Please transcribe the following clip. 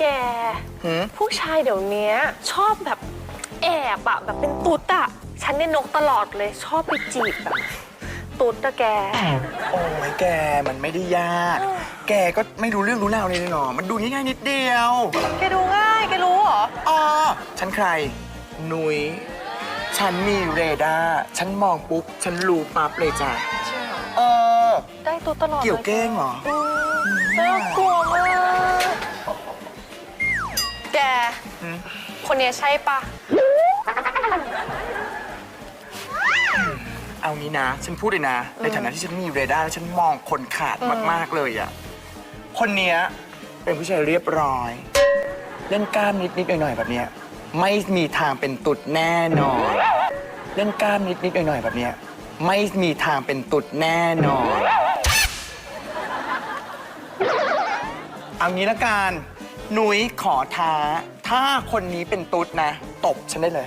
แก หืมผู้ชายเดี๋ยวนี้ชอบแบบแอบอะแบบเป็นตุ๊ดอะฉันเนี่ยนกตลอดเลยชอบไปจีบแบบตุ๊ดอะแก โอ้ยแกมันไม่ได้ยาก แกก็ไม่รู้เรื่องรู้ราวเลยหรอ มันดูง่ายๆนิดเดียวแกดูง่ายแกรู้เหรอ อ๋อฉันใคร นุย้ยฉันมีเรดาร์ฉันมองปุ๊บ ฉันรู้ปั๊บเลยจ้ะเออ ได้ตุ๊ดตลอดลเกี่ยวเก้งเหรอ อืมน่ากลั คนเนี้ยใช่ปะเอางี้นะ ฉันพูดเลยนะ ในฐานะที่ฉันมีเรดาร์แล้วฉันมองคนขาดมาก ๆ เลยอะคนเนี้ยเป็นผู้ชายเรียบร้อย เล่นกล้ามนิด ๆ หน่อย ๆ แบบเนี้ยไม่มีทางเป็นตุดแน่นอน เล่นกล้ามนิด ๆ หน่อย ๆ แบบเนี้ยไม่มีทางเป็นตุดแน่นอน เอางี้ละกันหนุยขอท้า ถ้าคนนี้เป็นตุ๊ดนะ ตบฉันได้เลย